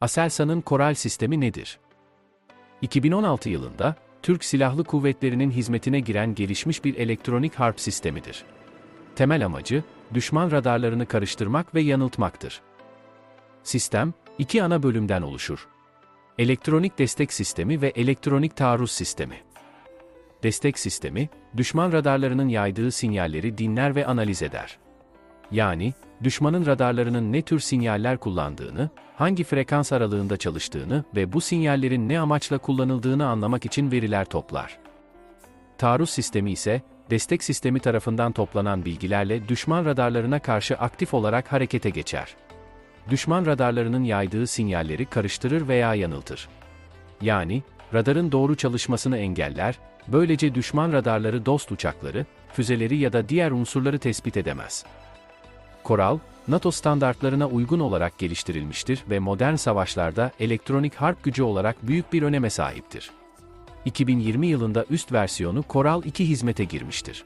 Aselsan'ın Koral sistemi nedir? 2016 yılında, Türk Silahlı Kuvvetleri'nin hizmetine giren gelişmiş bir elektronik harp sistemidir. Temel amacı, düşman radarlarını karıştırmak ve yanıltmaktır. Sistem, iki ana bölümden oluşur. Elektronik destek sistemi ve elektronik taarruz sistemi. Destek sistemi, düşman radarlarının yaydığı sinyalleri dinler ve analiz eder. Yani, düşmanın radarlarının ne tür sinyaller kullandığını, hangi frekans aralığında çalıştığını ve bu sinyallerin ne amaçla kullanıldığını anlamak için veriler toplar. Taarruz sistemi ise, destek sistemi tarafından toplanan bilgilerle düşman radarlarına karşı aktif olarak harekete geçer. Düşman radarlarının yaydığı sinyalleri karıştırır veya yanıltır. Yani, radarın doğru çalışmasını engeller, böylece düşman radarları dost uçakları, füzeleri ya da diğer unsurları tespit edemez. Koral, NATO standartlarına uygun olarak geliştirilmiştir ve modern savaşlarda elektronik harp gücü olarak büyük bir öneme sahiptir. 2020 yılında üst versiyonu Koral 2 hizmete girmiştir.